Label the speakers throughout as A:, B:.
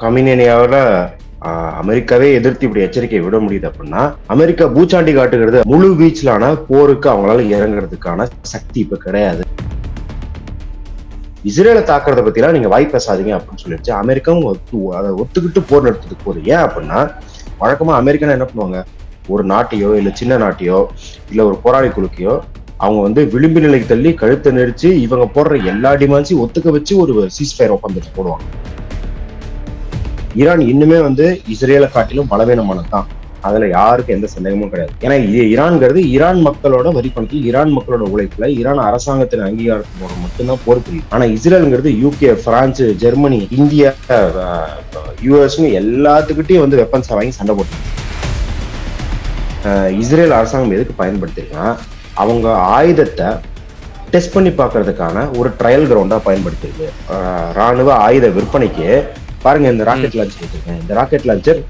A: கமினேனியாவில் அமெரிக்காவே எதிர்த்து இப்படி எச்சரிக்கை விட முடியுது அப்படின்னா அமெரிக்கா பூச்சாண்டி காட்டுகிறது முழு வீச்சிலான போருக்கு அவங்களால இறங்குறதுக்கான சக்தி இப்ப கிடையாது. இஸ்ரேலை தாக்குறத பத்திலாம் நீங்க வாய் பேசாதீங்க அப்படின்னு சொல்லிடுச்சு. அமெரிக்காவும் ஒத்து அதை ஒத்துக்கிட்டு போர் நடத்துறதுக்கு போகுது. ஏன் அப்படின்னா வழக்கமா அமெரிக்கனா என்ன பண்ணுவாங்க? ஒரு நாட்டையோ இல்ல சின்ன நாட்டையோ இல்ல ஒரு போராளி குழுக்கையோ அவங்க வந்து விளிம்பு நிலைக்கு தள்ளி கழுத்தை நெரிச்சு இவங்க போடுற எல்லா டிமாண்ட்ஸையும் ஒத்துக்க வச்சு ஒரு சீஸ்ஃபயர் ஒப்பந்தத்தை போடுவாங்க. ஈரான் இன்னுமே வந்து இஸ்ரேலை காட்டிலும் பலவீனமானது தான் அதுல யாருக்கும் எந்த சந்தேகமும் கிடையாது. ஏன்னா இது ஈரான்ங்கிறது ஈரான் மக்களோட வரி பணத்தில் ஈரான் மக்களோட உழைப்புல ஈரான் அரசாங்கத்தின் அங்கீகாரத்தோட மட்டும்தான் போர் புரியும். ஆனா இஸ்ரேலுங்கிறது யூகே பிரான்ஸ் ஜெர்மனி இந்தியா யூஎஸ்னு எல்லாத்துக்கிட்டையும் வந்து வெப்பன்ஸை வாங்கி சண்டை போட்டு இஸ்ரேல் அரசாங்கம் எதுக்கு பயன்படுத்திருக்குன்னா அவங்க ஆயுதத்தை டெஸ்ட் பண்ணி பார்க்கறதுக்கான ஒரு ட்ரையல் கிரவுண்டா பயன்படுத்திருக்கு. ராணுவ ஆயுத விற்பனைக்கு பாருங்க இந்த ராக்கெட் லான்ச்சர் வச்சிருக்கேன் இந்த ராக்கெட் லான்ச்சர்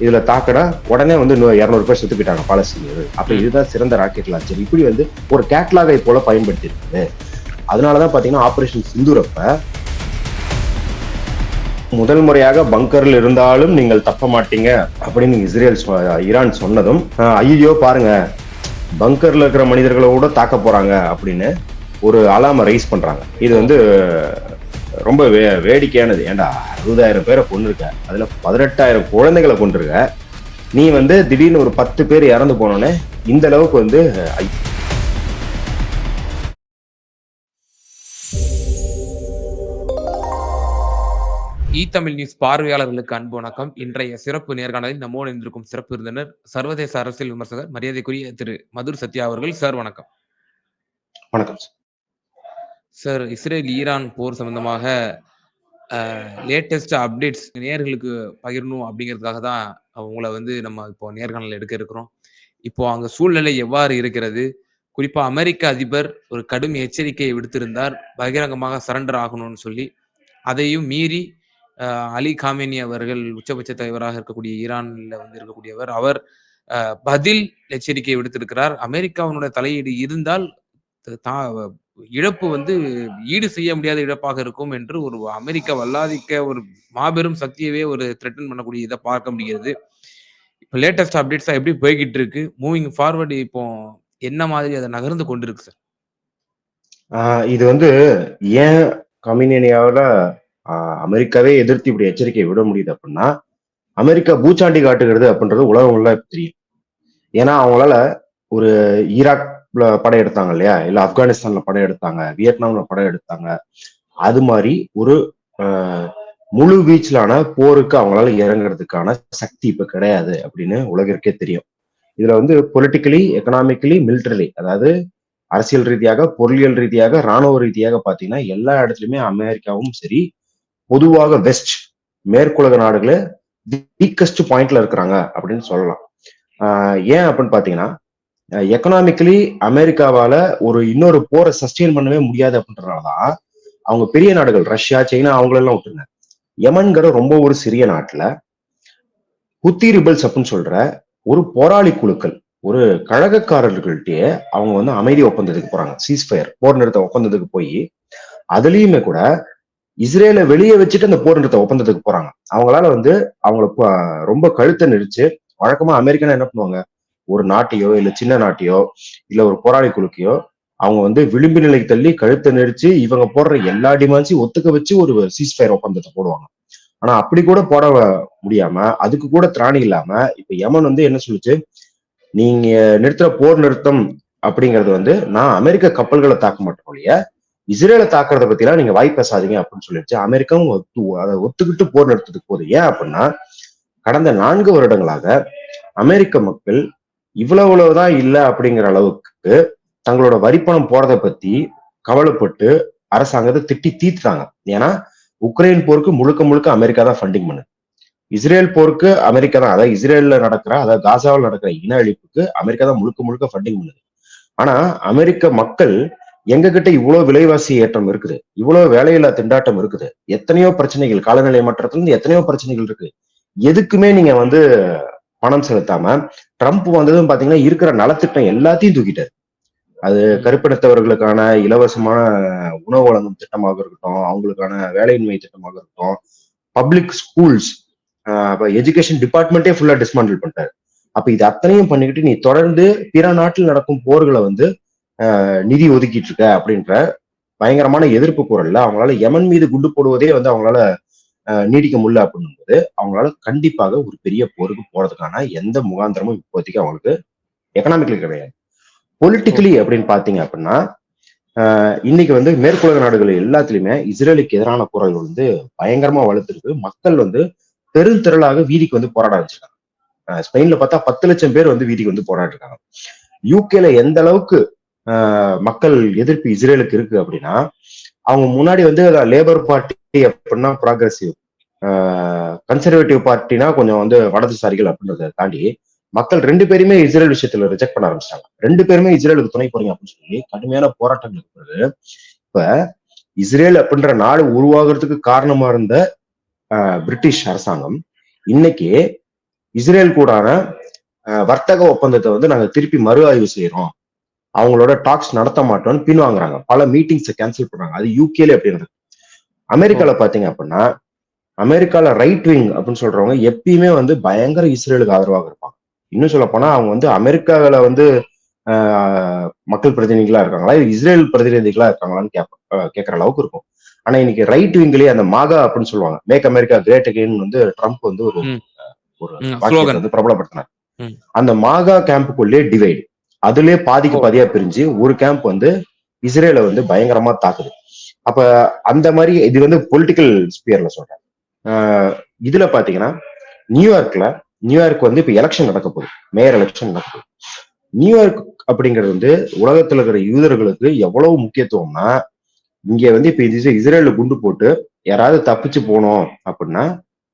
A: இதுல தாக்கடா உடனே வந்து இன்னும் இரநூறு பேர் செத்து போயிட்டாங்க பாலஸ்தீனியர்கள் அப்ப இதுதான் சிறந்த ராக்கெட் லான்ச்சர் இப்படி வந்து ஒரு கேட்லாகை போல பயன்படுத்தி இருக்குது அதனாலதான் பாத்தீங்கன்னா ஆபரேஷன் சிந்துரப்ப முதல் முறையாக பங்கரில் இருந்தாலும் நீங்கள் தப்ப மாட்டீங்க அப்படின்னு இஸ்ரேல் ஈரான் சொன்னதும் ஐயோ பாருங்க பங்கர்ல இருக்கிற மனிதர்களை கூட தாக்க போறாங்க அப்படின்னு ஒரு அலாம ரைஸ் பண்றாங்க. இது வந்து ரொம்ப வே வேடிக்கையானது. ஏன்டா அறுபதாயிரம் பேரை கொண்டிருக்க அதுல பதினெட்டாயிரம் குழந்தைகளை கொண்டிருக்க நீ வந்து திடீர்னு ஒரு பத்து பேர் இறந்து போனோன்னே இந்த அளவுக்கு வந்து
B: இ தமிழ் நியூஸ் பார்வையாளர்களுக்கு அன்பு வணக்கம். இன்றைய சிறப்பு நேர்காணலில் நம்மோடு இருந்திருக்கும் சிறப்பு விருந்தினர் சர்வதேச அரசியல் விமர்சகர் மரியாதைக்குரிய திரு மதுர் சத்யா அவர்கள். சார் வணக்கம்.
A: வணக்கம்
B: சார் இஸ்ரேல் ஈரான் போர் சம்பந்தமாக லேட்டஸ்ட் அப்டேட்ஸ் நேர்களுக்கு பகிரணும் அப்படிங்கிறதுக்காக தான் உங்களை வந்து நம்ம இப்போ நேர்காணல் எடுக்க இருக்கிறோம். இப்போ அங்க சூழ்நிலை எவ்வாறு இருக்கிறது? குறிப்பா அமெரிக்க அதிபர் ஒரு கடும் எச்சரிக்கையை விடுத்திருந்தார். பகிரங்கமாக சரண்டர் ஆகணும்னு சொல்லி. அதையும் மீறி அலி காமேனி அவர்கள் உச்சபட்ச தலைவராக இருக்கக்கூடிய ஈரான்ல வந்து இருக்கக்கூடியவர் அவர் பதில் எச்சரிக்கையை விடுத்திருக்கிறார். அமெரிக்காவினுடைய தலையீடு இருந்தால் தா- இழப்பு வந்து ஈடு செய்ய முடியாத இழப்பாக இருக்கும் என்று ஒரு அமெரிக்க வல்லாதிக்க ஒரு மாபெரும் சக்தியவே ஒரு த்ரெட்டன் பண்ணக்கூடிய இதை பார்க்க முடிகிறது. இப்போ லேட்டஸ்ட் அப்டேட்ஸா எப்படி போய்கிட்டு இருக்கு? மூவிங் ஃபார்வர்டு இப்போ என்ன மாதிரி அதை நகர்ந்து கொண்டிருக்கு சார்
A: ஆஹ் இது வந்து ஏன் கம்யூனியாவில் அமெரிக்காவே எதிர்த்து இப்படி எச்சரிக்கை விட முடியுது அப்படின்னா அமெரிக்கா பூச்சாண்டி காட்டுகிறது அப்படின்றது உலகம் உள்ள தெரியும். ஏன்னா அவங்களால ஒரு ஈராக் படையெடுத்தாங்க எடுத்தாங்க இல்லையா? இல்ல ஆப்கானிஸ்தான்ல படையெடுத்தாங்க எடுத்தாங்க வியட்நாம்ல படையெடுத்தாங்க அது மாதிரி ஒரு முழு வீச்சிலான போருக்கு அவங்களால இறங்குறதுக்கான சக்தி இப்ப கிடையாது அப்படின்னு உலகிற்கே தெரியும். இதுல வந்து பொலிட்டிக்கலி எக்கனாமிக்கலி மிலிட்டரி அதாவது அரசியல் ரீதியாக பொருளியல் ரீதியாக ராணுவ ரீதியாக பாத்தீங்கன்னா எல்லா இடத்துலயுமே அமெரிக்காவும் சரி பொதுவாக வெஸ்ட் மேற்குலக நாடுகளே வீக்கஸ்ட் பாயிண்ட்ல இருக்கிறாங்க அப்படின்னு சொல்லலாம். ஆஹ் ஏன் அப்படின்னு பாத்தீங்கன்னா எக்கனாமிக்கலி அமெரிக்காவால ஒரு இன்னொரு போரை சஸ்டெயின் பண்ணவே முடியாது அப்படின்றனாலதான் அவங்க பெரிய நாடுகள் ரஷ்யா சைனா அவங்களெல்லாம் விட்டுருங்க யமன்கிற ரொம்ப ஒரு சிறிய நாட்டுல. ஹுத்தி ரிபல்ஸ் அப்படின்னு சொல்ற ஒரு போராளி குழுக்கள் ஒரு கழகக்காரர்கள்ட்டே அவங்க வந்து அமைதி ஒப்பந்தத்துக்கு போறாங்க. சீஸ்ஃபயர் போர் நிறுத்த ஒப்பந்தத்துக்கு போய் அதுலயுமே கூட இஸ்ரேலை வெளியே வச்சுட்டு அந்த போர் நிறுத்த ஒப்பந்தத்துக்கு போறாங்க. அவங்களால வந்து அவங்கள ரொம்ப கழுத்தை நெரிச்சு வழக்கமா அமெரிக்கனா என்ன பண்ணுவாங்க? ஒரு நாட்டையோ இல்ல சின்ன நாட்டையோ இல்ல ஒரு போராளி குழுக்கையோ அவங்க வந்து விளிம்பு நிலைக்கு தள்ளி கழுத்தை நெரிச்சு இவங்க போடுற எல்லா டிமாண்ட்ஸையும் ஒத்துக்க வச்சு ஒரு சீஸ்ஃபயர் ஒப்பந்தத்தை போடுவாங்க. ஆனா அப்படி கூட போட முடியாம அதுக்கு கூட திராணி இல்லாம இப்ப யமன் வந்து என்ன சொல்லுச்சு? நீங்க நிறுத்துற போர் நிறுத்தம் அப்படிங்கிறது வந்து நான் அமெரிக்க கப்பல்களை தாக்க மாட்டோம் இல்லையா இஸ்ரேலை தாக்குறத பத்திலாம் நீங்க வாய் பேசாதீங்க அப்படின்னு சொல்லிடுச்சு. அமெரிக்காவும் ஒத்து அதை ஒத்துக்கிட்டு போர் நிறுத்தத்துக்கு போகுது. ஏன் அப்படின்னா கடந்த நான்கு வருடங்களாக அமெரிக்க மக்கள் இவ்வளவுதான் இல்லை அப்படிங்கிற அளவுக்கு தங்களோட வரிப்பணம் போறதை பத்தி கவலைப்பட்டு அரசாங்கத்தை திட்டி தீத்துட்டாங்க ஏன்னா உக்ரைன் போருக்கு முழுக்க முழுக்க அமெரிக்கா தான் ஃபண்டிங் பண்ணுது இஸ்ரேல் போருக்கு அமெரிக்கா தான் அதாவது இஸ்ரேல்ல நடக்கிற அதாவது காசாவில் நடக்கிற இன அழிப்புக்கு அமெரிக்கா தான் முழுக்க முழுக்க ஃபண்டிங் பண்ணுது. ஆனா அமெரிக்க மக்கள் எங்க கிட்ட இவ்வளவு விலைவாசி ஏற்றம் இருக்குது இவ்வளவு வேலையில்லா திண்டாட்டம் இருக்குது எத்தனையோ பிரச்சனைகள் காலநிலை மாற்றத்துல இருந்து எத்தனையோ பிரச்சனைகள் இருக்கு. எதுக்குமே நீங்க வந்து பணம் செலுத்தாம ட்ரம்ப் வந்ததும் பாத்தீங்கன்னா இருக்கிற நலத்திட்டம் எல்லாத்தையும் தூக்கிட்டாரு. அது கருப்பினத்தவர்களுக்கான இலவசமான உணவு வழங்கும் திட்டமாக இருக்கட்டும் அவங்களுக்கான வேலையின்மை திட்டமாக இருக்கட்டும் பப்ளிக் ஸ்கூல்ஸ் எஜுகேஷன் டிபார்ட்மெண்ட்டே ஃபுல்லா டிஸ்மாண்டில் பண்ணிட்டாரு. அப்ப இது அத்தனையும் பண்ணிக்கிட்டு நீ தொடர்ந்து பிற நாட்டில் நடக்கும் போர்களை வந்து நிதி ஒதுக்கிட்டு இருக்க அப்படின்ற பயங்கரமான எதிர்ப்பு குரல்ல அவங்களால யமன் மீது குண்டு போடுவதே வந்து அவங்களால நீடிக்க முடியல அப்படின்னும்போது அவங்களால கண்டிப்பாக ஒரு பெரிய போருக்கு போறதுக்கான எந்த முகாந்திரமும் இப்போதைக்கு அவங்களுக்கு எக்கனாமிக்கலி கிடையாது. பொலிட்டிக்கலி அப்படின்னு பாத்தீங்க அப்படின்னா இன்னைக்கு வந்து மேற்குலக நாடுகள் எல்லாத்துலயுமே இஸ்ரேலுக்கு எதிரான குரல்கள் வந்து பயங்கரமா வலுத்திருக்கு. மக்கள் வந்து பெருந்திரளாக வீதிக்கு வந்து போராட ஆஹ், ஸ்பெயின்ல பார்த்தா பத்து லட்சம் பேர் வந்து வீதிக்கு வந்து போராடி இருக்காங்க யூகேல எந்த அளவுக்கு ஆஹ், மக்கள் எதிர்ப்பு இஸ்ரேலுக்கு இருக்கு அப்படின்னா அவங்க முன்னாடி வந்து லேபர் பார்ட்டி அப்படின்னா ப்ராக்ரஸிவ் கன்சர்வேட்டிவ் பார்ட்டினா கொஞ்சம் வந்து வடதுசாரிகள் அப்படின்றத தாண்டி மக்கள் ரெண்டு பேருமே இஸ்ரேல் விஷயத்துல ரிஜெக்ட் பண்ண ஆரம்பிச்சிட்டாங்க. ரெண்டு பேருமே இஸ்ரேலுக்கு துணை போறீங்க அப்படின்னு சொல்லி கடுமையான போராட்டங்கள் இருக்கிறது இப்ப இஸ்ரேல் அப்படின்ற நாடு உருவாகிறதுக்கு காரணமா இருந்த பிரிட்டிஷ் அரசாங்கம் இன்னைக்கு இஸ்ரேல் கூடான வர்த்தக ஒப்பந்தத்தை வந்து நாங்க திருப்பி மறு ஆய்வு செய்யறோம் அவங்களோட டாக்ஸ் நடத்த மாட்டோம்னு பின்வாங்குறாங்க. பல மீட்டிங்ஸை கேன்சல் பண்றாங்க. அது யூகேல எப்படி இருக்கு அமெரிக்கால பாத்தீங்க அப்படின்னா அமெரிக்கால ரைட் விங் அப்படின்னு சொல்றவங்க எப்பயுமே வந்து பயங்கர இஸ்ரேலுக்கு ஆதரவாக இருப்பாங்க இன்னும் சொல்ல போனா அவங்க வந்து அமெரிக்காவில வந்து மக்கள் பிரதிநிதிகளா இருக்காங்களா இஸ்ரேல் பிரதிநிதிகளா இருக்காங்களான்னு கேப்ப கேட்கற அளவுக்கு இருக்கும் ஆனா இன்னைக்கு ரைட் விங்லயே அந்த மாகா அப்படின்னு சொல்லுவாங்க மேக் அமெரிக்கா கிரேட் அகைன் வந்து ட்ரம்ப் வந்து ஒரு. ஒரு. வந்து பிரபலப்படுத்தினார். அந்த மாகா கேம்புக்குள்ளே டிவைடு அதுலயே பாதிக்கு. பாதியா பிரிஞ்சு ஒரு கேம்ப் வந்து இஸ்ரேலை வந்து பயங்கரமா தாக்குது அப்ப அந்த மாதிரி இது வந்து பொலிட்டிக்கல் ஸ்பியர்ல சொல்றேன். இதுல பாத்தீங்கன்னா நியூயார்க்ல நியூயார்க் வந்து இப்ப எலெக்ஷன் நடக்க போகுது. மேயர் எலெக்ஷன் நடக்க போகுது. நியூயார்க் அப்படிங்கிறது வந்து உலகத்துல இருக்கிற யூதர்களுக்கு எவ்வளவு முக்கியத்துவம்னா இங்க வந்து இப்ப இது குண்டு போட்டு யாராவது தப்பிச்சு போனோம் அப்படின்னா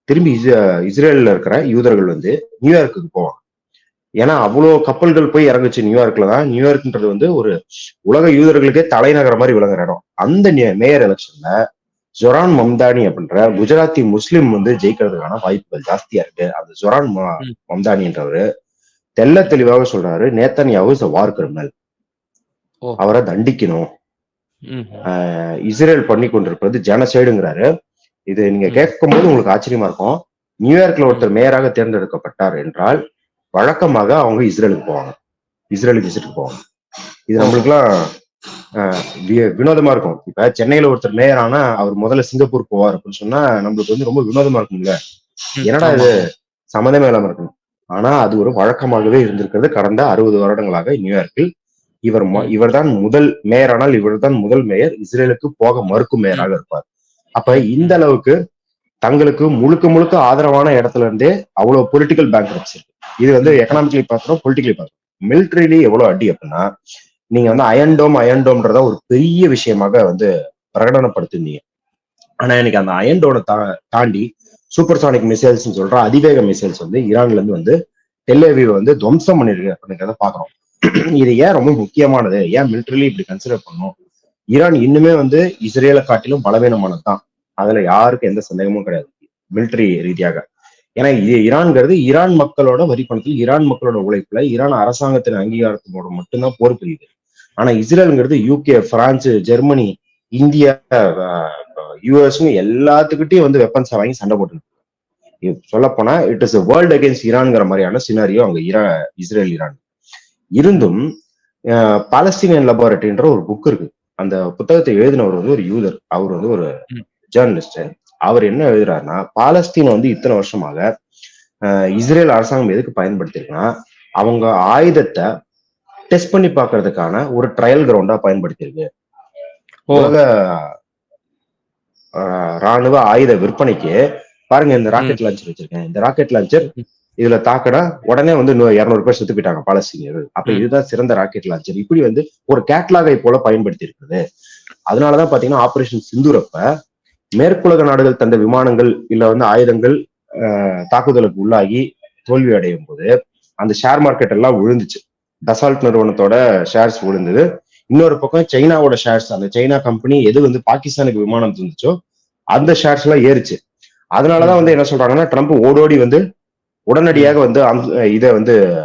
A: திரும்பி இஸ்- இஸ்ரேல்ல இருக்கிற யூதர்கள் வந்து நியூயார்க்குக்கு போவாங்க. ஏன்னா அவ்வளோ கப்பல்கள் போய் இறங்குச்சு நியூயார்க்ல தான். நியூயார்க்ன்றது வந்து ஒரு உலக யூதர்களுக்கே தலைநகர மாதிரி விளங்குற இடம். அந்த மேயர் எலெக்ஷன்ல ஜொரான் மம்தானி அப்படின்ற குஜராத்தி முஸ்லிம் வந்து ஜெயிக்கிறதுக்கான வாய்ப்புகள் ஜாஸ்தியா இருக்கு அந்த ஜொரான். மம்தானின்றவரு தெள்ள தெளிவாக சொல்றாரு நேத்தன்யாவு இஸ் வார் கிரிமினல். அவரை தண்டிக்கணும் இஸ்ரேல் பண்ணி கொண்டிருப்பது ஜனசைடுங்கிறாரு இது நீங்க
B: ம்.
A: கேட்கும்போது உங்களுக்கு ஆச்சரியமா இருக்கும் நியூயார்க்ல ஒருத்தர் மேயராக தேர்ந்தெடுக்கப்பட்டார் என்றால் வழக்கமாக அவங்க இஸ்ரேலுக்கு போவாங்க இஸ்ரேலுக்கு விசிட்டுக்கு போவாங்க இது. நம்மளுக்குலாம் வினோதமா இருக்கும் இப்ப சென்னையில ஒருத்தர் மேயர் ஆனா அவர் முதல்ல சிங்கப்பூர் போவார் அப்படின்னு சொன்னா நம்மளுக்கு வந்து ரொம்ப வினோதமா இருக்கும்ல. என்னடா. இது சம்மந்தமே இல்லாம இருக்கும் ஆனா அது ஒரு வழக்கமாகவே இருந்திருக்கிறது கடந்த அறுபது வருடங்களாக நியூயார்க்கில் இவர். இவர் தான் முதல் மேயர் ஆனால் இவர் தான் முதல் மேயர் இஸ்ரேலுக்கு போக மறுக்கும் மேயராக இருப்பார் அப்ப. இந்த அளவுக்கு தங்களுக்கு முழுக்க முழுக்க ஆதரவான இடத்துல இருந்தே அவ்வளவு பொலிட்டிக்கல் பேங்க் இருக்கு இது வந்து. எக்கனாமிக்கலி பார்க்கிறோம் பொலிட்டிக்கலி பார்க்கிறோம் மிலிட்ரிலி எவ்வளவு அடி அப்படின்னா நீங்க வந்து அயன்டோம் அயன்டோம்ன்றத ஒரு பெரிய விஷயமாக வந்து பிரகடனப்படுத்திருந்தீங்க ஆனா எனக்கு அந்த அயன்டோனை தா தாண்டி சூப்பர்சானிக் மிசைல்ஸ் சொல்ற அதிவேக மிசைல்ஸ் வந்து ஈரான்ல இருந்து வந்து டெல்லேவியை வந்து துவம்சம் பண்ணிருக்கு அப்படிங்கிறத பாக்குறோம். இது ஏன் ரொம்ப முக்கியமானது? ஏன் மிலிட்டரிலி இப்படி கன்சிடர் பண்ணும் ஈரான் இன்னுமே வந்து இஸ்ரேலை காட்டிலும் பலவீனமானது தான். அதுல யாருக்கும் எந்த சந்தேகமும் கிடையாது மிலிட்டரி ரீதியாக. ஏன்னா இது ஈரான்ங்கிறது ஈரான் மக்களோட வரி பணத்தில் ஈரான் மக்களோட உழைப்புல ஈரான் அரசாங்கத்தின் அங்கீகாரத்தோட மட்டும்தான் போர் புரியுது. ஆனா இஸ்ரேலுங்கிறது யூகே பிரான்ஸ் ஜெர்மனி இந்தியா யூஎஸ்னு எல்லாத்துக்கிட்டையும் வந்து வெப்பன்ஸை வாங்கி சண்டை போட்டு சொல்ல போனா இட் இஸ் வேர்ல்ட் அகேன்ஸ்ட் ஈரான்ங்கிற மாதிரியான சினாரியோ அங்க ஈரா இஸ்ரேல் ஈரான் இருந்தும் பாலஸ்தீனியன் லெபார்டரின்ற ஒரு புக் இருக்கு. அந்த புத்தகத்தை எழுதினவர் வந்து ஒரு யூதர். அவர் வந்து ஒரு. ஜேர்னலிஸ்ட் அவர் என்ன எழுதுறாருன்னா பாலஸ்தீனை வந்து இத்தனை வருஷமாக இஸ்ரேல் அரசாங்கம் எதுக்கு பயன்படுத்திருக்குன்னா அவங்க ஆயுதத்தை டெஸ்ட் பண்ணி பார்க்கிறதுக்கான ஒரு ட்ரையல் கிரவுண்டா பயன்படுத்தியிருக்கு. உலக ராணுவ ஆயுத விற்பனைக்கு பாருங்க இந்த ராக்கெட் லான்ச்சர் வச்சிருக்கேன் இந்த ராக்கெட் லான்ச்சர். இதுல தாக்கடா உடனே வந்து இருநூறு பேர் செத்து போயிட்டாங்க பாலஸ்தீனியர்கள் அப்ப. இதுதான் சிறந்த ராக்கெட் லான்ச்சர் இப்படி வந்து ஒரு கேட்லாகை போல பயன்படுத்தி இருக்குது அதனாலதான் பாத்தீங்கன்னா ஆபரேஷன் சிந்துரப்ப மேற்குலக நாடுகள் தந்த விமானங்கள் இல்ல வந்து ஆயுதங்கள் தாக்குதலுக்கு உள்ளாகி தோல்வி அடையும் போது அந்த ஷேர் மார்க்கெட் எல்லாம் விழுந்துச்சு டசால்ட் நிறுவனத்தோட ஷேர்ஸ் விழுந்தது. இன்னொரு பக்கம் சைனாவோட ஷேர்ஸ் அந்த சைனா கம்பெனி எது வந்து பாகிஸ்தானுக்கு விமானம் தந்துச்சோ அந்த ஷேர்ஸ் எல்லாம் ஏறிச்சு. அதனாலதான் வந்து என்ன சொல்றாங்கன்னா ட்ரம்ப் ஓடோடி வந்து உடனடியாக வந்து அந்த- இதை வந்து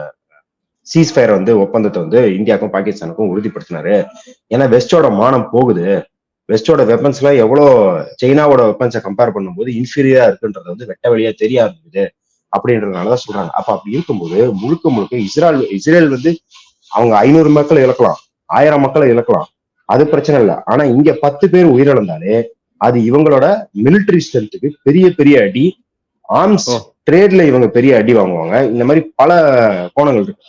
A: சீஸ்ஃபயர் வந்து ஒப்பந்தத்தை வந்து இந்தியாவுக்கும் பாகிஸ்தானுக்கும் உறுதிப்படுத்தினாரு. ஏன்னா வெஸ்டோட மானம் போகுது. வெஸ்டோட வெப்பன்ஸ் எல்லாம் எவ்வளோ சைனாவோட வெப்பன்ஸை கம்பேர் பண்ணும்போது இன்ஃபீரியரா இருக்குன்றது வந்து வெட்ட வெளியா தெரிய இருந்தது அப்படின்றதுனாலதான் சொல்றாங்க. அப்ப அப்படி இருக்கும்போது முழுக்க முழுக்க இஸ்ரேல் இஸ்ரேல் வந்து அவங்க ஐநூறு மக்களை இழக்கலாம் ஆயிரம் மக்களை இழக்கலாம். அது பிரச்சனை இல்லை. ஆனா இங்க பத்து பேர் உயிரிழந்தாலே அது இவங்களோட மிலிட்டரி ஸ்ட்ரென்த்துக்கு பெரிய பெரிய அடி. ஆர்ம்ஸ். ட்ரேட்ல இவங்க பெரிய அடி வாங்குவாங்க. இந்த மாதிரி பல கோணங்கள் இருக்கு.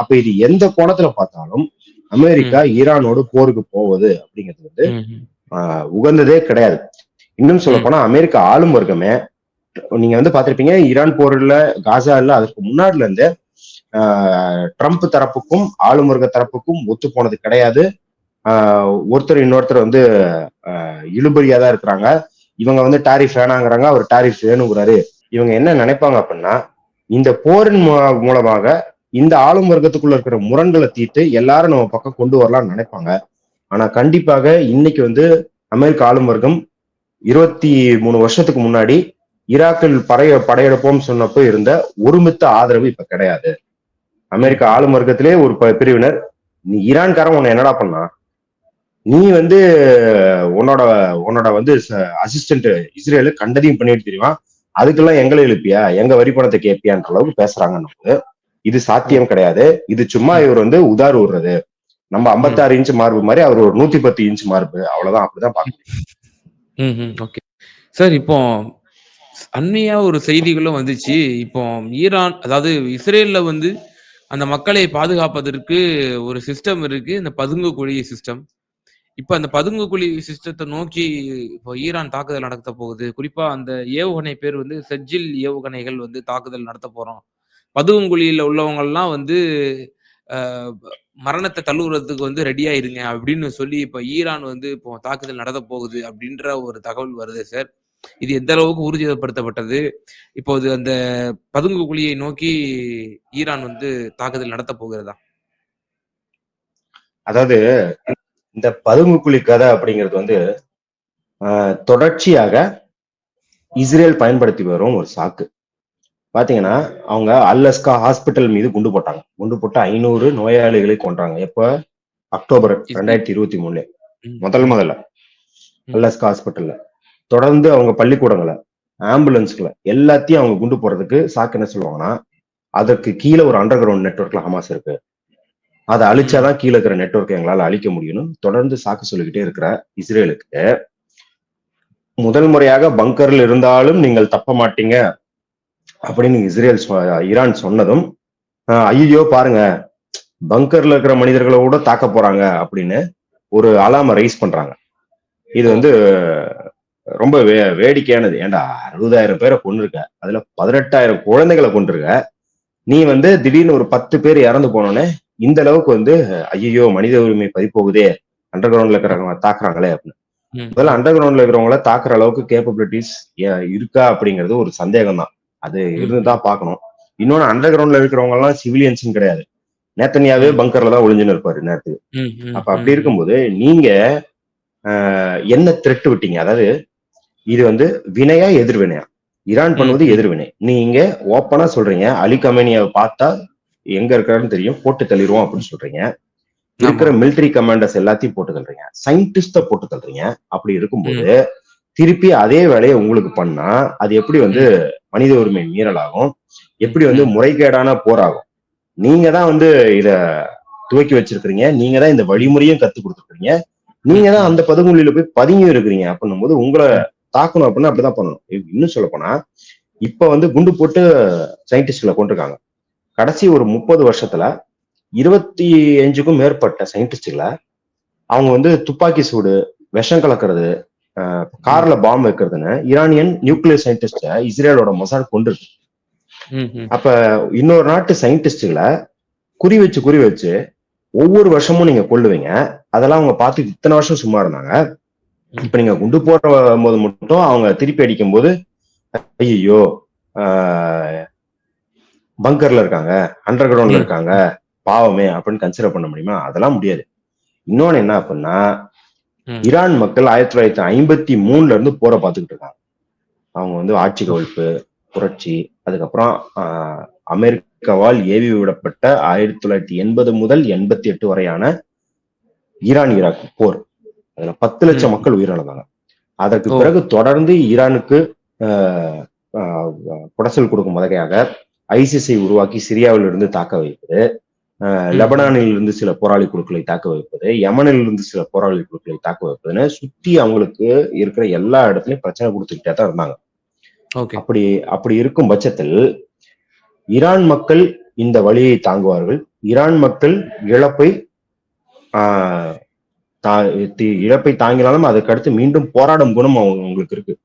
A: அப்ப இது எந்த கோணத்துல பார்த்தாலும் அமெரிக்கா ஈரானோடு போருக்கு போவது அப்படிங்கிறது வந்து உகந்ததே கிடையாது. இன்னும் சொல்ல போனா அமெரிக்கா ஆளும் வர்க்கமே நீங்க வந்து பாத்திருப்பீங்க ஈரான் போர்ல காசா இல்ல அதுக்கு முன்னாடில இருந்து ஆஹ், ட்ரம்ப் தரப்புக்கும் ஆளுமர்க தரப்புக்கும் ஒத்து போனது கிடையாது. ஆஹ், ஒருத்தர் இன்னொருத்தர் வந்து ஆஹ், இழுபறியா தான் இருக்கிறாங்க. இவங்க வந்து டாரிஃப் வேணாங்கிறாங்க அவர் டாரிஃப் வேணுங்கிறாரு. இவங்க என்ன நினைப்பாங்க அப்படின்னா இந்த போரின் மூ- மூலமாக இந்த ஆளும் வர்க்கத்துக்குள்ள இருக்கிற முரண்களை தீர்த்து எல்லாரும் நம்ம பக்கம் கொண்டு வரலாம்னு நினைப்பாங்க. ஆனா கண்டிப்பாக இன்னைக்கு வந்து அமெரிக்க ஆளும் வர்க்கம் இருபத்தி மூணு வருஷத்துக்கு முன்னாடி ஈராக்கில் படைய படையெடுப்போம் சொன்னப்போ இருந்த ஒருமித்த ஆதரவு இப்ப கிடையாது. அமெரிக்க ஆளும் வர்க்கத்திலே ஒரு பிரிவினர் நீ ஈரான்காரன் உன்னை என்னடா பண்ணா? நீ வந்து உன்னோட உன்னோட வந்து அசிஸ்டன்ட் இஸ்ரேலு கண்டதையும் பண்ணிட்டு தெரியுமா? அதுக்கெல்லாம் எங்களை எழுப்பியா? எங்க வரி பணத்தை கேட்பியான்ற அளவுக்கு பேசுறாங்க நமக்கு. இது சாத்தியம் கிடையாது. இது சும்மா இவர் வந்து உதார் விடுறது நம்ம 56 இன்ச் மார்பு மாதிரி அவர் ஒரு நூத்தி பத்து இன்ச் மார்பு. அவ்வளவுதான். அப்படிதான் பார்க்கணும்.
B: ஓகே. சார் இப்போ அண்மையா ஒரு செய்திகளும் வந்துச்சு. இப்போ ஈரான் அதாவது இஸ்ரேல்ல வந்து அந்த மக்களை பாதுகாப்பதற்கு ஒரு சிஸ்டம் இருக்கு. இந்த பதுங்கு குழி சிஸ்டம். இப்ப அந்த பதுங்கு குழி சிஸ்டத்தை நோக்கி இப்போ ஈரான் தாக்குதல் நடத்த போகுது. குறிப்பா அந்த ஏவுகணை பேர் வந்து செஜ்ஜில் ஏவுகணைகள் வந்து தாக்குதல் நடத்த போறோம். பதுங்குழியில உள்ளவங்கள்லாம் வந்து மரணத்தை மரணத்த தழுவுறதுக்கு வந்து ரெடியா இருங்க அப்படின்னு சொல்லி இப்ப ஈரான் வந்து இப்போ தாக்குதல் நடத்த போகுது அப்படின்ற ஒரு தகவல் வருது சார். இது எந்த அளவுக்கு ஊர்ஜிதப்படுத்தப்பட்டது? இப்போது அந்த பதுங்கு குழியை நோக்கி ஈரான் வந்து தாக்குதல் நடத்த போகிறதா?
A: அதாவது இந்த பதுங்குக்குழி கதை அப்படிங்கிறது வந்து தொடர்ச்சியாக இஸ்ரேல் பயன்படுத்தி வரும் ஒரு சாக்கு பாத்தீங்கன்னா அவங்க அல்லஸ்கா ஹாஸ்பிட்டல் மீது குண்டு போட்டாங்க குண்டு போட்டு ஐநூறு நோயாளிகளை கொன்றாங்க எப்ப அக்டோபர். ரெண்டாயிரத்தி இருபத்தி மூணுல. முதல் முதல்ல. அல்லஸ்கா ஹாஸ்பிட்டல்ல தொடர்ந்து அவங்க பள்ளிக்கூடங்களை ஆம்புலன்ஸ்களை எல்லாத்தையும் அவங்க குண்டு போறதுக்கு சாக்கு என்ன சொல்லுவாங்கன்னா அதற்கு கீழே ஒரு அண்டர் கிரவுண்ட் நெட்ஒர்க்ல ஹமாஸ் இருக்கு. அதை அழிச்சாதான் கீழே இருக்கிற நெட்ஒர்க்கை எங்களால அழிக்க முடியும்னு தொடர்ந்து சாக்கு சொல்லிக்கிட்டே இருக்கிற இஸ்ரேலுக்கு. முதல் முறையாக பங்கர்ல இருந்தாலும் நீங்கள் தப்ப மாட்டீங்க அப்படின்னு இஸ்ரேல் சொ- ஈரான் சொன்னதும் ஐயோ பாருங்க பங்கர்ல இருக்கிற மனிதர்களை கூட தாக்க போறாங்க அப்படின்னு ஒரு அலாம ரைஸ் பண்றாங்க. இது வந்து ரொம்ப வே வேடிக்கையானது. ஏன்டா அறுபதாயிரம் பேரை கொண்டிருக்க அதுல பதினெட்டாயிரம் குழந்தைகளை கொண்டிருக்க நீ வந்து திடீர்னு ஒரு பத்து பேர் இறந்து போனோடனே இந்த அளவுக்கு வந்து ஐயோ மனித உரிமை பறிப்போகுதே அண்டர் கிரவுண்ட்ல இருக்கிறவங்க தாக்குறாங்களே அப்படின்னு. முதல்ல அண்டர் கிரவுண்ட்ல இருக்கிறவங்கள தாக்குற அளவுக்கு கேப்பபிலிட்டிஸ் இருக்கா அப்படிங்கிறது ஒரு சந்தேகம் தான் அது இருந்துதான் பார்க்கணும். இன்னொன்னு அண்டர் கிரவுண்ட்ல இருக்கிறவங்க எல்லாம் சிவிலியன்ஸ் கிடையாது. நேத்தனியாவே பங்கர்ல தான் ஒளிஞ்சுன்னு இருப்பாரு நேரத்துக்கு. அப்ப அப்படி. இருக்கும்போது நீங்க என்ன த்ரெட் விட்டீங்க? அதாவது இது வந்து வினையா எதிர்வினையா? ஈரான் பண்ணுவது. எதிர்வினை. நீங்க ஓப்பனா சொல்றீங்க. அலி கமேனியாவை பார்த்தா எங்க இருக்காருன்னு தெரியும். போட்டு தள்ளிடுவோம் அப்படின்னு சொல்றீங்க. இருக்கிற மிலிட்டரி கமாண்டர்ஸ் எல்லாத்தையும் போட்டு தள்ளுறீங்க. சயின்டிஸ்ட போட்டு தள்ளுறீங்க. அப்படி இருக்கும்போது திருப்பி அதே வேலையை உங்களுக்கு பண்ணா அது எப்படி வந்து மனித உரிமை மீறலாகும்? எப்படி வந்து முறைகேடான போராகும்? நீங்க தான் வந்து இத துவக்கி வச்சிருக்கிறீங்க. நீங்க தான் இந்த வழிமுறையும் கத்து கொடுத்துருக்கீங்க நீங்க தான் அந்த பதுங்குழியில போய் பதுங்கி இருக்கிறீங்க. அப்படின்னும் போது உங்களை தாக்கணும் அப்படின்னா அப்படிதான் பண்ணணும். இன்னும் சொல்ல போனா இப்ப வந்து குண்டு போட்டு சயின்டிஸ்ட்களை கொண்டிருக்காங்க கடைசி ஒரு முப்பது வருஷத்துல இருபத்தி அஞ்சுக்கும் மேற்பட்ட சயின்டிஸ்டுகளை அவங்க வந்து துப்பாக்கி சூடு விஷம் கலக்கிறது கார்ல பாம்பு வைக்கிறதுன்னு ஈரானியன் நியூக்ளியர் சயின்டிஸ்ட இஸ்ரேலோட மொசாட் கொண்டு. அப்ப இன்னொரு நாட்டு சயின்டிஸ்டுகளை குறி வச்சு குறி வச்சு ஒவ்வொரு வருஷமும் நீங்க கொள்ளுவீங்க அதெல்லாம் அவங்க பார்த்து இத்தனை வருஷம் சும்மா இருந்தாங்க. இப்ப நீங்க குண்டு போடுற போது மட்டும் அவங்க திருப்பி அடிக்கும் போது ஐயோ பங்கர்ல இருக்காங்க அண்டர் கிரவுண்ட்ல. இருக்காங்க பாவமே அப்படின்னு கன்சிடர் பண்ண முடியுமா அதெல்லாம் முடியாது இன்னொன்னு என்ன அப்படின்னா. ஈரான் மக்கள் ஆயிரத்தி தொள்ளாயிரத்தி ஐம்பத்தி மூணுல இருந்து போரை பார்த்துக்கிட்டு இருக்காங்க அவங்க வந்து ஆட்சி கவிழ்ப்பு புரட்சி அதுக்கப்புறம் ஆஹ், அமெரிக்காவால் ஏவி விடப்பட்ட ஆயிரத்தி தொள்ளாயிரத்தி எண்பது முதல் எண்பத்தி எட்டு வரையான ஈரான் ஈராக் போர் அதுல பத்து லட்சம். மக்கள் உயிரிழந்தாங்க அதற்கு. பிறகு தொடர்ந்து ஈரானுக்கு குடைச்சல் கொடுக்கும் வகையாக ஐசிசி உருவாக்கி சிரியாவில் இருந்து தாக்க வைப்பது. லெபனானில் இருந்து சில போராளி குழுக்களை தாக்க வைப்பது யமனில் இருந்து சில போராளி குழுக்களை தாக்க வைப்பதுன்னு சுத்தி அவங்களுக்கு இருக்கிற எல்லா இடத்துலயும் பிரச்சனை கொடுத்துக்கிட்டே தான் இருந்தாங்க அப்படி அப்படி இருக்கும் பட்சத்தில் ஈரான் மக்கள் இந்த வழியை தாங்குவார்கள் ஈரான் மக்கள் இழப்பை ஆஹ், தா- இழப்பை தாங்கினாலும் அதுக்கு அடுத்து மீண்டும் போராடும் குணம் அவங்க- அவங்களுக்கு இருக்கு.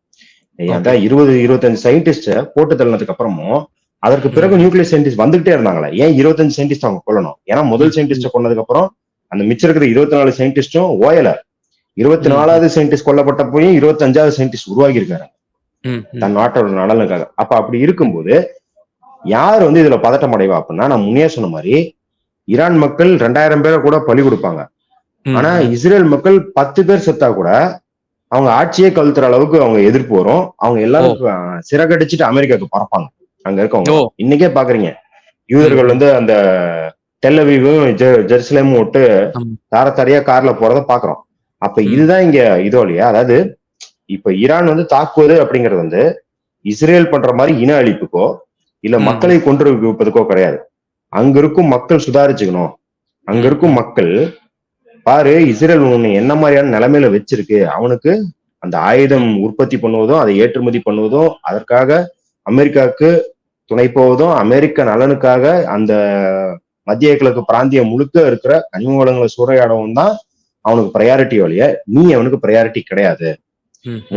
A: அதான் இருபது இருபத்தஞ்சு சயின்டிஸ்ட போட்டு தள்ளினதுக்கு அப்புறமும் அதற்கு பிறகு. நியூக்ளியர் சயின்டிஸ்ட் வந்துகிட்டே இருந்தாங்களே. ஏன் இருபத்தஞ்சு சயின்டிஸ்ட் அவங்க கொல்லணும்? ஏன்னா முதல் சயின்டிஸ்ட கொன்னதுக்கு அப்புறம் அந்த மிச்சம் இருக்கிற இருபத்தி நாலு சயின்டிஸ்டும் ஓயல இருபத்தி. நாலாவது சயின்டிஸ்ட் கொல்லப்பட்டப்போயும் இருபத்தி அஞ்சாவது சயின்டிஸ்ட் உருவாகி இருக்காரு. தன் நாட்டோட நலனுக்காக. அப்ப அப்படி இருக்கும்போது யார் வந்து இதுல பதட்டம் அடைவா? அப்படின்னா நான் முன்னே சொன்ன மாதிரி ஈரான் மக்கள் ரெண்டாயிரம் பேரை கூட பலி கொடுப்பாங்க. ஆனா. இஸ்ரேல் மக்கள் பத்து பேர் செத்தா கூட அவங்க ஆட்சியே கழுத்துற அளவுக்கு அவங்க எதிர்ப்பு வரும் அவங்க எல்லாரும் சிறகடிச்சிட்டு அமெரிக்காவுக்கு பறப்பாங்க அங்க இருக்கவங்க இன்னைக்கே பாக்குறீங்க யூதர்கள். வந்து அந்த டெல்லவீவும் ஜெருசலேமும் விட்டு. தார தாரையா கார்ல போறத பாக்குறோம் அப்ப. இதுதான் இங்க இதோ இல்லையா அதாவது இப்ப ஈரான் வந்து தாக்குவது அப்படிங்கிறது வந்து இஸ்ரேல் பண்ற மாதிரி இன அழிப்புக்கோ இல்ல. மக்களை கொன்று வைப்பதுக்கோ கிடையாது அங்க இருக்கும் மக்கள் சுதாரிச்சுக்கணும் அங்க. இருக்கும் மக்கள் பாரு இஸ்ரேல் உன்னை என்ன மாதிரியான நிலைமையில வச்சிருக்கு? அவனுக்கு அந்த ஆயுதம் உற்பத்தி பண்ணுவதும் அதை ஏற்றுமதி பண்ணுவதும் அதற்காக அமெரிக்காவுக்கு துணை போவதும் அமெரிக்க நலனுக்காக அந்த மத்திய கிழக்கு பிராந்தியம் முழுக்க இருக்கிற கனிம வளங்களை சூறையாடவும் தான் அவனுக்கு ப்ரையாரிட்டி வழிய நீ அவனுக்கு ப்ரையாரிட்டி கிடையாது.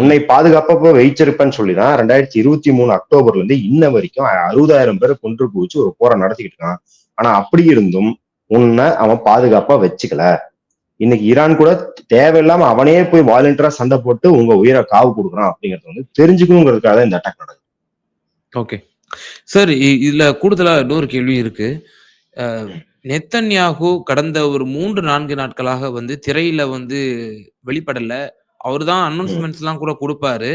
A: உன்னை பாதுகாப்பப்ப வைச்சிருப்பேன்னு சொல்லிதான் ரெண்டாயிரத்தி இருபத்தி மூணு அக்டோபர்ல இருந்து இன்ன வரைக்கும் அறுபதாயிரம் பேரை கொன்று குவிச்சு ஒரு போரை நடத்திக்கிட்டு இருக்கான். ஆனா அப்படி இருந்தும் உன்னை அவன் பாதுகாப்பா வச்சுக்கல. இன்னைக்கு ஈரான் கூட தேவையில்லாம அவனே போய் வாலண்டியரா சண்டை போட்டு உங்க உயிரை காவு கொடுக்குறான் அப்படிங்கறது வந்து தெரிஞ்சுக்கணுங்கிறதுக்காக தான் இந்த அட்டாக் நடக்குது.
B: ஓகே சார் இதுல கூடுதலா இன்னொரு கேள்வி இருக்கு. நெத்தன்யாகு கடந்த ஒரு மூன்று நான்கு நாட்களாக வந்து திரையில வந்து வெளிப்படல. அவர்தான் அனௌன்ஸ்மெண்ட்ஸ் எல்லாம் கூட கொடுப்பாரு.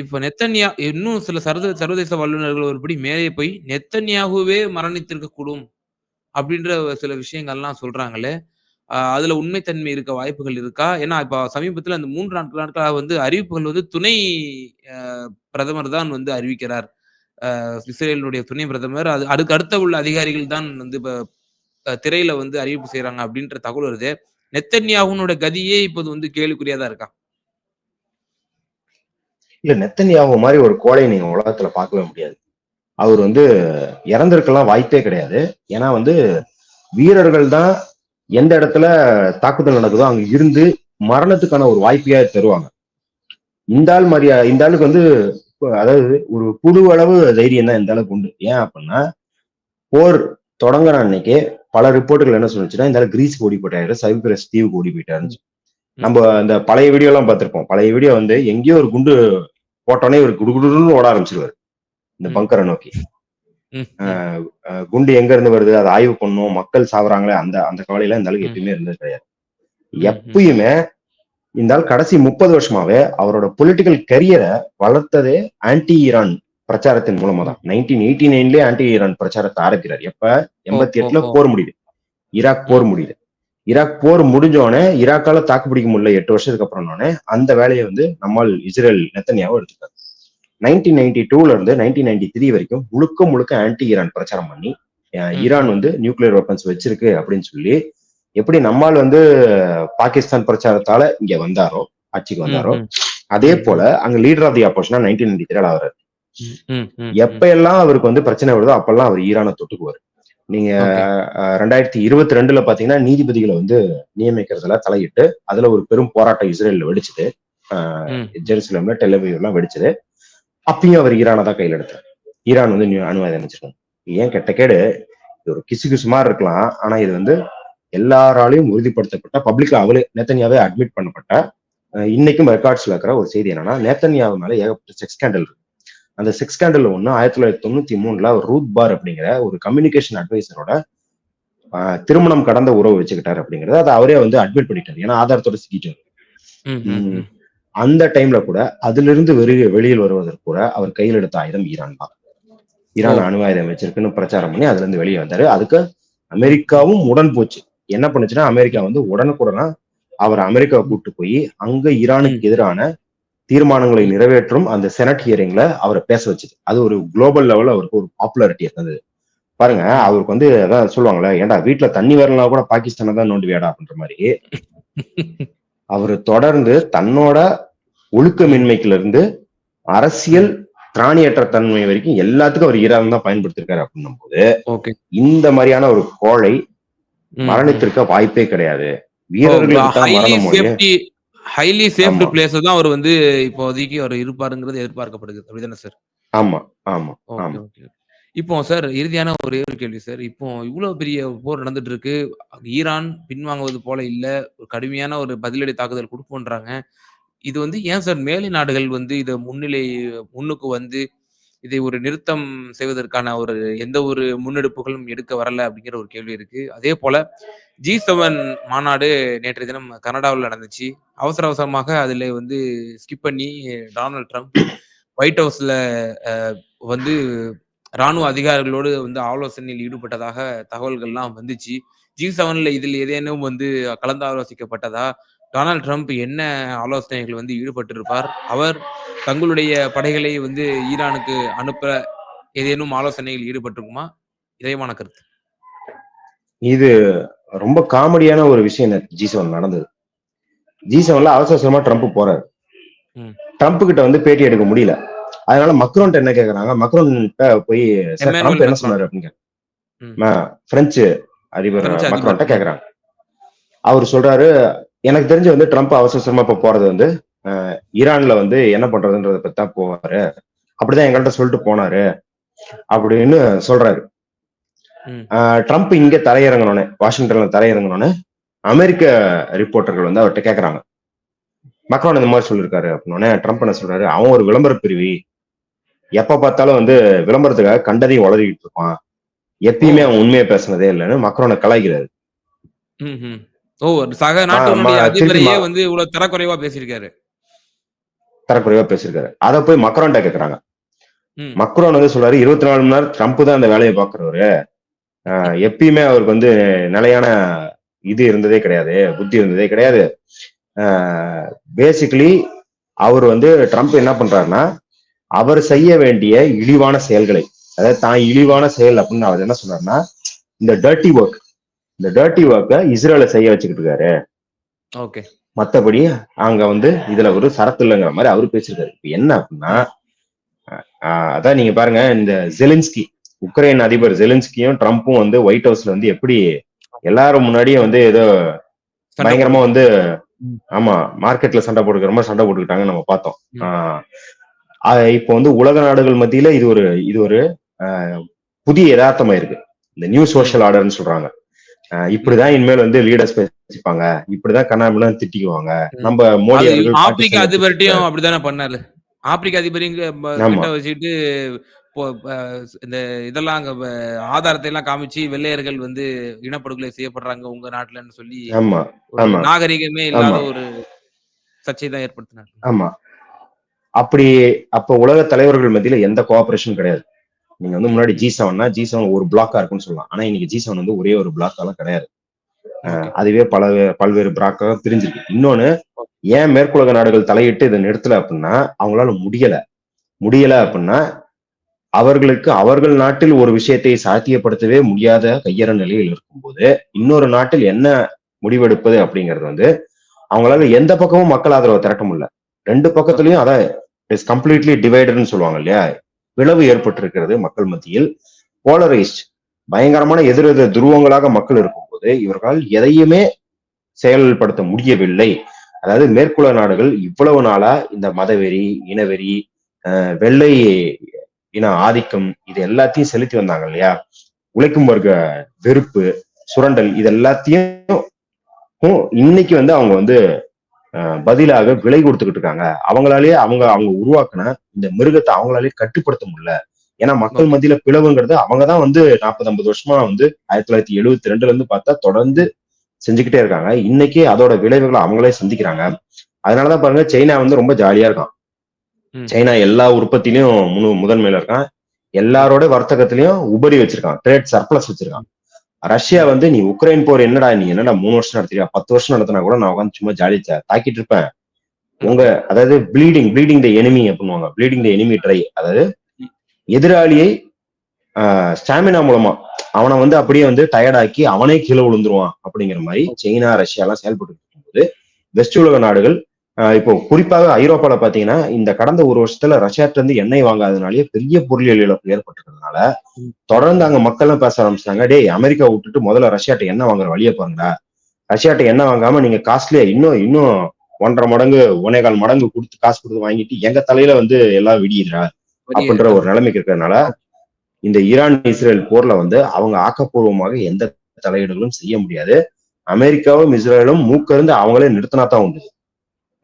B: இப்ப நெத்தன்யா இன்னும் சில சர்வ சர்வதேச வல்லுநர்கள் ஒருபடி மேலே போய் நெத்தன்யாகுவே மரணித்திருக்க கூடும் அப்படின்ற சில விஷயங்கள்லாம் சொல்றாங்களே. அதுல உண்மைத்தன்மை இருக்க வாய்ப்புகள் இருக்கா? ஏன்னா இப்ப சமீபத்துல அந்த மூன்று நாட்கள் நாட்களாக வந்து அறிவிப்புகள் வந்து துணை பிரதமர் தான் வந்து அறிவிக்கிறார். இஸ்ரேலினுடைய இஸ்ரேலுடைய துணை பிரதமர். அது அதுக்கு அடுத்த உள்ள அதிகாரிகள் தான் வந்து இப்ப திரையில வந்து அறிவிப்பு செய்யறாங்க அப்படின்ற தகவல் வருது. நெத்தன்யாகுனோட கதியே இப்போது வந்து கேள்விக்குறியா தான் இருக்கா?
A: இல்ல நெத்தன்யாகு மாதிரி ஒரு கோழை நீங்க உலகத்துல பார்க்கவே முடியாது. அவர் வந்து இறந்திருக்கலாம் வாய்ப்பே கிடையாது. ஏன்னா வந்து வீரர்கள் தான் எந்த இடத்துல தாக்குதல் நடக்குதோ அங்க இருந்து மரணத்துக்கான ஒரு வாய்ப்பையா தருவாங்க. இந்த ஆள் மாதிரியா இந்த ஆளுக்கு வந்து அதாவது ஒரு புழு அளவு தைரியம் தான் இந்த அளவுக்கு உண்டு. ஏன் அப்படின்னா போர் தொடங்குற அன்னைக்கு பல ரிப்போர்ட்டுகள் என்ன சொல்லுச்சுன்னா இந்த கிரீஸ் ஓடி போயிட்டாரு சைப்ரஸ் தீவுக்கு ஓடி போயிட்டாருன்னு நம்ம அந்த பழைய வீடியோ எல்லாம் பார்த்திருப்போம். பழைய வீடியோ வந்து எங்கேயோ ஒரு குண்டு போட்டோன்னே ஒரு குடுகுடுன்னு ஓட ஆரம்பிச்சிருவாரு. இந்த. பங்கரை நோக்கி. குண்டு எங்க இருந்து வருது? அதை ஆய்வு பண்ணும் மக்கள் சாவறாங்களே அந்த அந்த கவலையில இந்த ஆளுக்கு. எப்பயுமே இருந்தது கிடையாது. எப்பயுமே இந்த ஆள் கடைசி முப்பது வருஷமாவே அவரோட பொலிட்டிக்கல் கரியரை வளர்த்ததே ஆன்டி ஈரான் பிரச்சாரத்தின் மூலமா தான் நைன்டீன் எயிட்டி நைன்லயே ஆன்டி ஈரான் பிரச்சாரத்தை ஆரம்பிக்கிறார். எப்ப? எண்பத்தி எட்டுல. போர் முடியுது. ஈராக் போர் முடியுது. ஈராக் போர் முடிஞ்சோடனே ஈராக்கால தாக்கு பிடிக்க முடியல எட்டு வருஷத்துக்கு அப்புறம்னோடனே அந்த வேலையை வந்து நம்மால் இஸ்ரேல் நெத்தனியாவும் எடுத்துக்காரு நைன்டீன் நைன்டி டூல இருந்து நைன்டீன் நைன்டி த்ரீ வரைக்கும் முழுக்க முழுக்க ஆன்டி ஈரான் பிரச்சாரம் பண்ணி. ஈரான் வந்து நியூக்ளியர் வெப்பன்ஸ் வச்சிருக்கு அப்படின்னு சொல்லி எப்படி நம்மால் வந்து பாகிஸ்தான் பிரச்சாரத்தால இங்க வந்தாரோ ஆட்சிக்கு வந்தாரோ அதே. போல அங்க லீடர் ஆஃப் தி ஆப்போசிஷனா நைன்டீன் நைன்டி த்ரீல
B: ம்,
A: எப்ப எல்லாம் அவருக்கு வந்து பிரச்சனை வருதோ அப்பெல்லாம் அவர் ஈரானை தொட்டுக்குவார் நீங்க ரெண்டாயிரத்தி இருபத்தி ரெண்டுல பாத்தீங்கன்னா நீதிபதிகளை வந்து நியமிக்கிறதுல தலையிட்டு அதுல ஒரு பெரும் போராட்டம் இஸ்ரேல்ல வெடிச்சது. ஜெருசலேம்ல டெல்லவியூ எல்லாம் வெடிச்சது அப்பயும் அவர் ஈரானை தான் கையில் எடுத்தார். ஈரான் வந்து நியூ- அணு ஆயுதம் வச்சிருக்காங்க ஏன் கெட்ட கேடு? இது ஒரு கிசு கிசு மாதிரி இருக்கலாம். ஆனா இது வந்து எல்லாராலையும் உறுதிப்படுத்தப்பட்ட பப்ளிக்ல அவளே நேத்தன்யாவே அட்மிட் பண்ணப்பட்ட இன்னைக்கும் ரெக்கார்ட்ஸ்ல இருக்கிற ஒரு செய்தி என்னன்னா நேத்தன்யாவு மேல ஏகப்பட்ட செக்ஸ் ஸ்கேண்டல் இருக்கு. அந்த செக்ஸ் ஸ்கேண்டல் ஒண்ணு ஆயிரத்தி தொள்ளாயிரத்தி தொண்ணூத்தி மூணுல ஒரு ரூத் பார் அப்படிங்கிற ஒரு கம்யூனிகேஷன் அட்வைசரோட திருமணம் கடந்த உறவு வச்சுக்கிட்டாரு அப்படிங்கறது அதை அவரே வந்து அட்மிட் பண்ணிட்டாரு. ஏன்னா ஆதாரத்தோட சிக்கிட்டாரு. அந்த டைம்ல கூட அதிலிருந்து வெளியே வெளியில் வருவதற்கு கூட அவர் கையில் எடுத்த ஆயுதம் ஈரான் தான் ஈரான். அணு ஆயுதம் வச்சிருக்குன்னு பிரச்சாரம் பண்ணி அதுல இருந்து வெளியே வந்தாரு அதுக்கு அமெரிக்காவும் உடன் போச்சு என்ன பண்ணுச்சுன்னா அமெரிக்கா வந்து உடனுக்குடனா அவர் அமெரிக்கா கூட்டு போய் அங்க ஈரானுக்கு எதிரான தீர்மானங்களை. நிறைவேற்றும் அந்த செனட் ஹியரிங்ல அவரை பேச வச்சது அது ஒரு குளோபல் லெவல்ல அவருக்கு ஒரு பாப்புலாரிட்டி இருந்தது பாருங்க. அவருக்கு வந்து அதான் சொல்லுவாங்கல்ல ஏன்டா வீட்டுல தண்ணி வரலாம் கூட பாகிஸ்தானை தான் நோண்டி வேடா அப்படின்ற மாதிரி அவர் தொடர்ந்து தன்னோட ஒழுக்கமின்மைக்குல இருந்து அரசியல் திராணியற்ற தன்மை வரைக்கும் எல்லாத்துக்கும் அவர் ஈரான் தான் பயன்படுத்திருக்காரு அப்படின்னும் போது
B: ஓகே.
A: இந்த மாதிரியான ஒரு கோழை மரணித்திருக்க வாய்ப்பே கிடையாது. வீரர்களுக்கு தான்
B: ஹைலி சேஃப்டி. பிளேஸ் தான் அவர் வந்து இப்போதைக்கு அவர் இருப்பாருங்கிறது எதிர்பார்க்கப்படுது. அப்படிதானே சார்
A: ஆமா ஆமா ஆமா.
B: இப்போ சார் இறுதியான ஒரே ஒரு கேள்வி சார். இப்போ இவ்வளவு பெரிய போர் நடந்துட்டு இருக்கு ஈரான் பின்வாங்குவது போல இல்ல. ஒரு கடுமையான ஒரு பதிலடி தாக்குதல் கொடுப்போன்றாங்க. இது வந்து ஏன் சார் மேலை நாடுகள் வந்து இதை முன்னிலை முன்னுக்கு வந்து இதை ஒரு நிறுத்தம் செய்வதற்கான ஒரு எந்த ஒரு முன்னெடுப்புகளும் எடுக்க வரல அப்படிங்கிற ஒரு கேள்வி இருக்கு. அதே போல ஜி செவன் மாநாடு நேற்றைய தினம் கனடாவில் நடந்துச்சு. அவசர அவசரமாக அதுல வந்து ஸ்கிப் பண்ணி டொனால்ட் ட்ரம்ப் ஒயிட் ஹவுஸ்ல வந்து ராணுவ அதிகாரிகளோடு வந்து ஆலோசனையில் ஈடுபட்டதாக தகவல்கள்லாம் வந்துச்சு. ஜி செவன்ல இதில் ஏதேனும் வந்து கலந்து ஆலோசிக்கப்பட்டதா டொனால்ட் ட்ரம்ப் என்ன ஆலோசனைகள் வந்து ஈடுபட்டிருப்பார்? அவர் தங்களுடைய படைகளை வந்து ஈரானுக்கு அனுப்ப ஏதேனும் ஆலோசனையில் ஈடுபட்டிருக்குமா? இறைவான கருத்து.
A: இது ரொம்ப காமெடியான ஒரு விஷயம் ஜி செவன் நடந்தது. ஜி செவன்ல அவசர அவசரமா ட்ரம்ப் போறாரு. ட்ரம்ப் கிட்ட வந்து பேட்டி எடுக்க முடியல. அதனால மக்ரோன்ட்ட என்ன கேக்குறாங்க? மக்ரோன் கிட்ட போய் ட்ரம்ப் என்ன. சொன்னாரு.
B: ம-
A: பிரெஞ்சு அதிபர். மக்ரோன்ட்ட கேக்குறாங்க. அவர் சொல்றாரு எனக்கு தெரிஞ்சு வந்து ட்ரம்ப் அவசர அவசரமா இப்ப போறது வந்து ஈரான்ல வந்து என்ன பண்றதுன்றத பத்தி தான் போவாரு. அப்படிதான் எங்கள்கிட்ட சொல்லிட்டு போனாரு. அப்படின்னு சொல்றாரு. ட்ரம்ப் இங்க தரையிறங்கினோன்னே வாஷிங்டன்ல தரையிறங்கினோன்னே அமெரிக்க ரிப்போர்ட்டர்கள் வந்து அவர்கிட்ட கேக்குறாங்க. மக்ரோன் இந்த மாதிரி சொல்லியிருக்காரு அப்படின்னோடனே ட்ரம்ப் என்ன சொல்றாரு? அவன் ஒரு விளம்பர பிரிவி. எப்ப பார்த்தாலும் வந்து விளம்பரத்துக்காக கண்டதையும் வளரிக்கிட்டு இருப்பான். எப்பயுமே அவன் உண்மையை பேசுனதே இல்லைன்னு மக்ரோனை கலாய்க்கிறாரு.
B: ம், ம். ஓ சக நாட்டினுடைய
A: மா-
B: அதிபரையே
A: திருப்பி மா-
B: வந்து இவ்வளவு தரக்குறைவா பேசியிருக்காரு.
A: தரக்குறைவா பேசியிருக்காரு. அதை போய் மக்ரோன்ட்ட கேக்குறாங்க. மக்ரோன் வந்து சொல்றாரு இருபத்தி நாலு மணி நேரம் ட்ரம்ப் தான் அந்த வேலையை பாக்குறவரு எப்பயுமே அவருக்கு வந்து நிலையான இது இருந்ததே கிடையாது புத்தி இருந்ததே கிடையாது. பேசிக்கலி அவர் வந்து ட்ரம்ப் என்ன பண்றாருன்னா அவர் செய்ய வேண்டிய இழிவான செயல்களை அதாவது தான் இழிவான செயல் அப்படின்னு அவர் என்ன சொல்றாருன்னா இந்த டர்ட்டி ஒர்க் இந்த டர்ட்டி ஒர்க்கை இஸ்ரேலை செய்ய வச்சுக்கிட்டு இருக்காரு.
B: ஓகே
A: மத்தபடி அங்க வந்து இதுல ஒரு சரத்து இல்லைங்கிற மாதிரி அவரு பேசியிருக்காரு. இப்ப என்ன அப்படின்னா அதான் நீங்க பாருங்க இந்த ஜெலின்ஸ்கி உக்ரைன் அதிபர் ஜெலின்ஸ்கியும் ட்ரம்ப்பும் வந்து ஒயிட் ஹவுஸ்ல வந்து எப்படி எல்லாரும் முன்னாடியே வந்து ஏதோ பயங்கரமா வந்து. ஆமா மார்க்கெட்ல சண்டை போட்டுக்கிற மாதிரி சண்டை போட்டுக்கிட்டாங்க நம்ம பார்த்தோம். இப்போ வந்து உலக நாடுகள் மத்தியில இது ஒரு இது ஒரு புதிய யதார்த்தமா இருக்கு இந்த நியூ சோஷியல் ஆர்டர்னு சொல்றாங்க. இப்படிதான் இனிமேல் வந்து லீடர்ஸ் பேசிப்பாங்க. இப்படிதான் கண்ணாமலாம் திட்டிக்குவாங்க. நம்ம மோடி
B: ஆப்பிரிக்க அதிபர்கிட்டயும் அப்படித்தானே பண்ணாரு? ஆப்பிரிக்க அதிபரையும் வச்சுட்டு இந்த இதெல்லாம் அங்க ஆதாரத்தை எல்லாம் காமிச்சு வெள்ளையர்கள் வந்து இனப்படுகொலை செய்யப்படுறாங்க உங்க நாட்டுலன்னு சொல்லி. நாகரிகமே இல்லாத. ஒரு சர்ச்சை தான் ஏற்படுத்தினார்.
A: ஆமா. அப்படி அப்ப உலக தலைவர்கள் மத்தியில எந்த கோஆபரேஷனும் கிடையாது. நீங்க வந்து முன்னாடி ஜி செவன்னா ஜி செவன் ஒரு பிளாக்கா இருக்குன்னு சொல்லலாம். ஆனா இன்னைக்கு ஜி செவன் வந்து ஒரே ஒரு பிளாக்காலாம் கிடையாது. அதுவே பல பல்வேறு பிளாக்காக பிரிஞ்சிருக்கு. இன்னொன்னு ஏன் மேற்குலக நாடுகள் தலையிட்டு இதை நிறுத்தல அப்படின்னா அவங்களால முடியல. முடியல அப்படின்னா அவர்களுக்கு அவர்கள் நாட்டில் ஒரு விஷயத்தை சாத்தியப்படுத்தவே முடியாத கையற நிலையில் இருக்கும்போது இன்னொரு நாட்டில் என்ன முடிவெடுப்பது அப்படிங்கிறது வந்து அவங்களால எந்த பக்கமும் மக்கள் ஆதரவை திரட்ட முடியல. ரெண்டு பக்கத்துலயும் அதான் இஸ் கம்ப்ளீட்லி டிவைடட்னு சொல்லுவாங்க இல்லையா? பிளவு ஏற்பட்டிருக்கிறது மக்கள் மத்தியில். போலரைஸ்ட் பயங்கரமான எதிர் எதிர் துருவங்களாக மக்கள் இருக்கும்போது இவர்களால் எதையுமே செயல்படுத்த முடியவில்லை. அதாவது மேற்குல நாடுகள் இவ்வளவு நாளா இந்த மதவெறி இனவெறி வெள்ளை இன ஆதிக்கம் இது எல்லாத்தையும் செலுத்தி வந்தாங்க இல்லையா? உழைக்கும் வர்க்க வெறுப்பு சுரண்டல் இது எல்லாத்தையும் இன்னைக்கு வந்து அவங்க வந்து பதிலாக விலை கொடுத்துக்கிட்டு இருக்காங்க. அவங்களாலேயே அவங்க அவங்க உருவாக்குன இந்த மிருகத்தை அவங்களாலேயே கட்டுப்படுத்த முடியல. ஏன்னா மக்கள் மத்தியில பிளவுங்கிறது அவங்கதான் வந்து நாற்பது ஐம்பது வருஷமா வந்து ஆயிரத்தி தொள்ளாயிரத்தி எழுபத்தி ரெண்டுல இருந்து பார்த்தா தொடர்ந்து செஞ்சுக்கிட்டே இருக்காங்க. இன்னைக்கு அதோட விளைவுகளை அவங்களே சந்திக்கிறாங்க. அதனாலதான் பாருங்க சைனா வந்து ரொம்ப ஜாலியா இருக்கான். சைனா எல்லா உற்பத்திலையும் முழு முதன்மையில இருக்கான். எல்லாரோட வர்த்தகத்திலையும் உபரி வச்சிருக்கான். ட்ரேட் சர்ப்ளஸ் வச்சிருக்கான். ரஷ்யா வந்து நீ உக்ரைன் போர் என்னடா நீ என்னடா மூணு வருஷம் நடத்துறியா பத்து வருஷம் நடத்தினா கூட நான் உட்காந்து சும்மா ஜாலி தாக்கிட்டு இருப்பேன். உங்க அதாவது ப்ளீடிங் ப்ளீடிங் த எனிமி அப்படின்னுவாங்க. ப்ளீடிங் த எனிமி ட்ரை அதாவது எதிராளியை ஸ்டாமினா மூலமா அவனை வந்து அப்படியே வந்து டயர்டாக்கி அவனே கீழே விழுந்துருவான் அப்படிங்கிற மாதிரி சைனா ரஷ்யா எல்லாம் செயல்பட்டு இருக்கும்போது வெஸ்ட் உலக நாடுகள் இப்போ குறிப்பாக ஐரோப்பால பாத்தீங்கன்னா இந்த கடந்த ஒரு வருஷத்துல ரஷ்யாட்ட இருந்து எண்ணெய் வாங்காதனாலேயே பெரிய பொருளியல் இழப்பு ஏற்பட்டிருக்கிறதுனால தொடர்ந்து அங்க மக்களும் பேச ஆரம்பிச்சாங்க டேய் அமெரிக்கா விட்டுட்டு முதல்ல ரஷ்யாட்ட எண்ணெய் வாங்குற வழியை பாருங்க ரஷ்யாட்ட எண்ணெய் வாங்காம நீங்க காஸ்ட்லியா இன்னும் இன்னும் ஒன்றரை மடங்கு ஒன்னேகால் மடங்கு கொடுத்து காசு கொடுத்து வாங்கிட்டு எங்க தலையில வந்து எல்லாம் விடியுதுடா அப்படின்ற ஒரு நிலைமைக்கு இருக்கிறதுனால இந்த ஈரான் இஸ்ரேல் போர்ல வந்து அவங்க ஆக்கப்பூர்வமாக எந்த தலையீடுகளும் செய்ய முடியாது. அமெரிக்காவும் இஸ்ரேலும் மூக்கிருந்து அவங்களே நிறுத்தினா தான் உண்டு.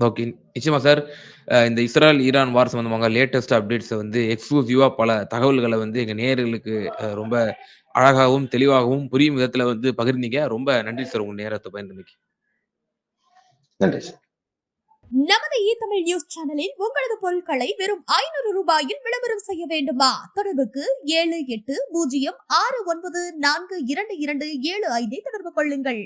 B: ஓகே நிச்சயமா சார் இந்த இஸ்ரேல் ஈரான் வார் சம்பந்தமாக லேட்டஸ்ட் அப்டேட்ஸை வந்து எக்ஸ்க்ளூசிவா பல தகவல்களை வந்து எங்க நேயர்களுக்கு ரொம்ப அழகாகவும் தெளிவாகவும் புரியும் விதத்துல வந்து பகிர்ந்தீங்க. ரொம்ப நன்றி சார் உங்க நேரத்தை பயன்படுத்தி
A: நன்றி சார்.
C: நமது இ தமிழ் நியூஸ் சேனலில் உங்களது பொருட்களை வெறும் ஐநூறு ரூபாயில் விளம்பரம் செய்ய வேண்டுமா? தொடர்புக்கு ஏழு எட்டு பூஜ்ஜியம் ஆறு ஒன்பது நான்கு இரண்டு இரண்டு ஏழு ஐந்தை தொடர்பு கொள்ளுங்கள்.